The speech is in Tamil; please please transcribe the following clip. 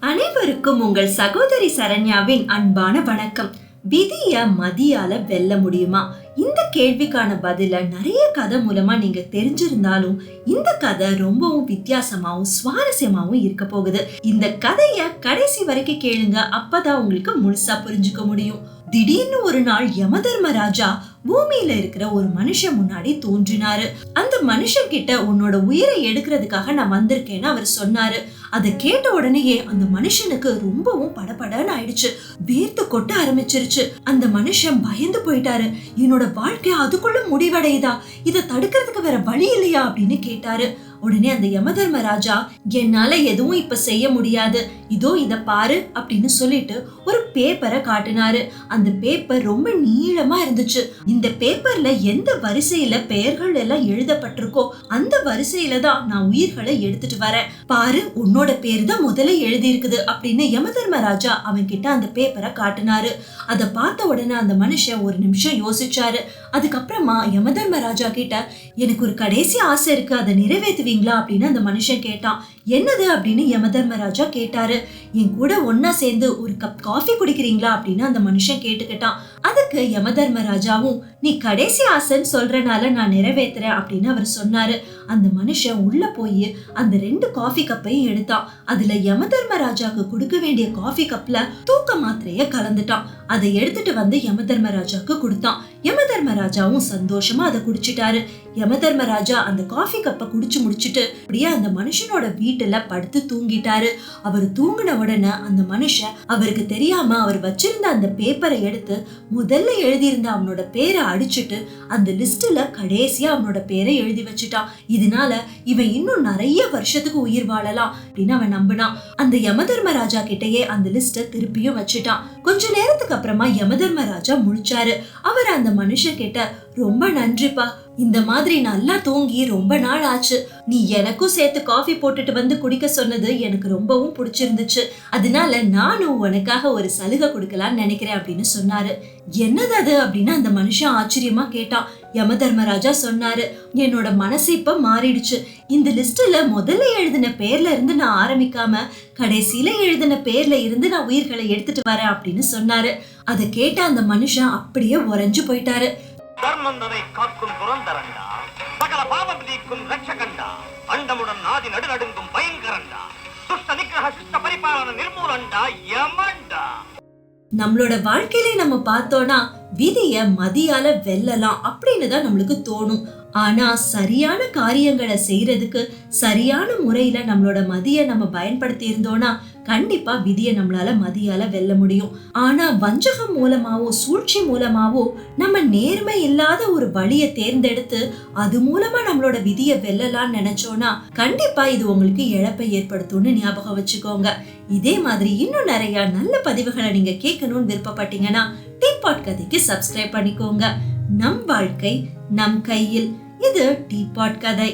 அனைவருக்கும் உங்கள் சகோதரி சரண்யாவின் அன்பான வணக்கம். விதிய மதியால வெல்ல முடியுமா? இந்த கேள்விக்கான பதில நிறைய கதை மூலமா நீங்க தெரிஞ்சிருந்தாலும் இந்த கதை ரொம்பவும் வித்தியாசமாவும் சுவாரஸ்யமாவும் இருக்க போகுது. இந்த கதைய கடைசி வரைக்கும் கேளுங்க. அப்பதான் உங்களுக்கு முழுசா புரிஞ்சுக்க முடியும். திடீர்னு ஒரு நாள் யமதர்மராஜா பூமியில இருக்கிற ஒரு மனுஷன் முன்னாடி தோன்றினாரு. அந்த மனுஷன் கிட்ட உன்னோட உயிரை எடுக்கிறதுக்காக நான் வந்திருக்கேன்னு அவர் சொன்னாரு. அதை கேட்ட உடனேயே அந்த மனுஷனுக்கு ரொம்பவும் படபடன்னு ஆயிடுச்சு. வேர்த்து கொட்ட ஆரம்பிச்சிருச்சு. அந்த மனுஷன் பயந்து போயிட்டாரு. என்னோட வாழ்க்கை அதுக்குள்ள முடிவடையுதா? இதை தடுக்கிறதுக்கு வேற வழி இல்லையா? அப்படின்னு கேட்டாரு. உடனே அந்த யமதர்ம ராஜா என்னால எதுவும் இப்ப செய்ய முடியாது. இதோ இத பாரு அப்படின்னு சொல்லிட்டு ஒரு பேப்பரை காட்டினாரு. அந்த பேப்பர் ரொம்ப நீளமா இருந்துச்சு. இந்த பேப்பர்ல எந்த வரிசையில பெயர்கள் எல்லாம் எழுதப்பட்டிருக்கோ அந்த வரிசையில தான் நான் உயிர்களை எடுத்துட்டு வரேன். பாரு உன்னோட பேர் தான் முதல்ல எழுதியிருக்குது அப்படின்னு யமதர்ம ராஜா அவன் கிட்ட அந்த பேப்பரை காட்டினாரு. அதை பார்த்த உடனே அந்த மனுஷன் ஒரு நிமிஷம் யோசிச்சாரு. அதுக்கப்புறமா யமதர்ம ராஜா கிட்ட எனக்கு ஒரு கடைசி ஆசை இருக்கு அதை நிறைவேற்றுவீங்களா அப்படின்னு அந்த மனுஷன் கேட்டான். என்னது அப்படின்னு யமதர்மராஜா கேட்டாரு. என் கூட ஒன்னா சேர்ந்து ஒரு கப் காஃபி குடிக்கிறீங்களா அப்படின்னு அந்த மனுஷன் கேட்டுக்கிட்டான். அதுக்கு யமதர்மராஜாவும் நீ கடைசி ஆசைன்னு சொல்றனால நான் நிறைவேத்துறேன் அப்படின்னு அவர் சொன்னாரு. அந்த மனுஷன் உள்ள போய் அந்த ரெண்டு காஃபி கப்பையும் எடுத்தான். அதுல யமதர்மராஜாக்கு கொடுக்க வேண்டிய காஃபி கப்ல தூக்க மாத்திரைய கலந்துட்டான். அதை எடுத்துட்டு வந்து யமதர்மராஜாக்கு கொடுத்தான். யமதர்மராஜாவும் சந்தோஷமா அதை குடிச்சிட்டாரு. யமதர்மராஜா அந்த காஃபி கப்பை குடிச்சு முடிச்சிட்டு அப்படியே அந்த மனுஷனோட வீட்டுல படுத்து தூங்கிட்டாரு. அவர் தூங்கின உடனே அந்த மனுஷன் அவருக்கு தெரியாம அவர் வச்சிருந்த அந்த பேப்பரை எடுத்து முதல்ல எழுதியிருந்த அவனோட பேரை அடிச்சிட்டு அந்த லிஸ்ட்ல கடைசியா அவனோட பேரை எழுதி வச்சுட்டான். இதனால இவன் இன்னும் நிறைய வருஷத்துக்கு உயிர் வாழலாம் அப்படின்னு அவன் நம்பினான். அந்த யமதர்மராஜா கிட்டயே அந்த லிஸ்ட திருப்பியும் வச்சுட்டான். கொஞ்ச நேரத்துக்கு அப்புறமா யமதர்மராஜா முழிச்சாரு. அவர் அந்த மனுஷன் கிட்ட ரொம்ப நன்றிப்பா. இந்த மாதிரி நல்லா தூங்கி ரொம்ப நாள் ஆச்சு. நீ எனக்கும் சேர்த்து காஃபி போட்டுட்டு வந்து குடிக்க சொன்னது எனக்கு ரொம்பவும் பிடிச்சிருந்துச்சு. அதனால நானும் உனக்காக ஒரு சலுகை கொடுக்கலாம்னு நினைக்கிறேன் அப்படின்னு சொன்னாரு. என்னது அது அப்படின்னு அந்த மனுஷன் ஆச்சரியமா கேட்டான் யமதர்மராஜா சொன்னாரு என்னோட மனசு இப்ப மாறிடுச்சு. இந்த லிஸ்ட்ல முதல்ல எழுதின பேர்ல இருந்து நான் ஆரம்பிக்காம கடைசியில எழுதின பேர்ல இருந்து நான் உயிர்களை எடுத்துட்டு வரேன் அப்படின்னு சொன்னாரு. அதை கேட்ட அந்த மனுஷன் அப்படியே உறைஞ்சு போயிட்டாரு. தர்மந்தனை காக்கும் புரந்தரண்டா சகல பாவம் நீக்கும் ரட்சகண்டா அண்டமுடன் நாதி நடுநடுங்கும் பயங்கரண்டா துஷ்ட நிகிரக சிஷ்ட பரிபாலன நிர்மூலண்டா யமண்டா. நம்மளோட வாழ்க்கையில நம்ம பார்த்தோம்னா விதிய மதியால வெல்லலாம் அப்படின்னு தான் நம்மளுக்கு தோணும். ஆனா சரியான காரியங்களை செய்யறதுக்கு சரியான முறையில நம்மளோட மதிய நம்ம பயன்படுத்தி இருந்தோம்னா கண்டிப்பா விதியை நம்மளால மதியால வெல்ல முடியும். ஆனா வஞ்சகம் மூலமாவோ சூழ்ச்சி மூலமாவோ நம்ம நேர்மை இல்லாத ஒரு வழியை தேர்ந்தெடுத்து அது மூலமா நம்மளோட விதியை வெல்லலாம்னு நினைச்சோம்னா கண்டிப்பா இது உங்களுக்கு இழப்பை ஏற்படுத்தும்னு ஞாபகம் வச்சுக்கோங்க. இதே மாதிரி இன்னும் நிறைய நல்ல பதிவுகளை நீங்க கேட்கணும்னு விருப்பப்பட்டீங்கன்னா டீபாட் கதைக்கு சப்ஸ்கிரைப் பண்ணிக்கோங்க. நம் வாழ்க்கை நம் கையில். இது டீபாட் கதை.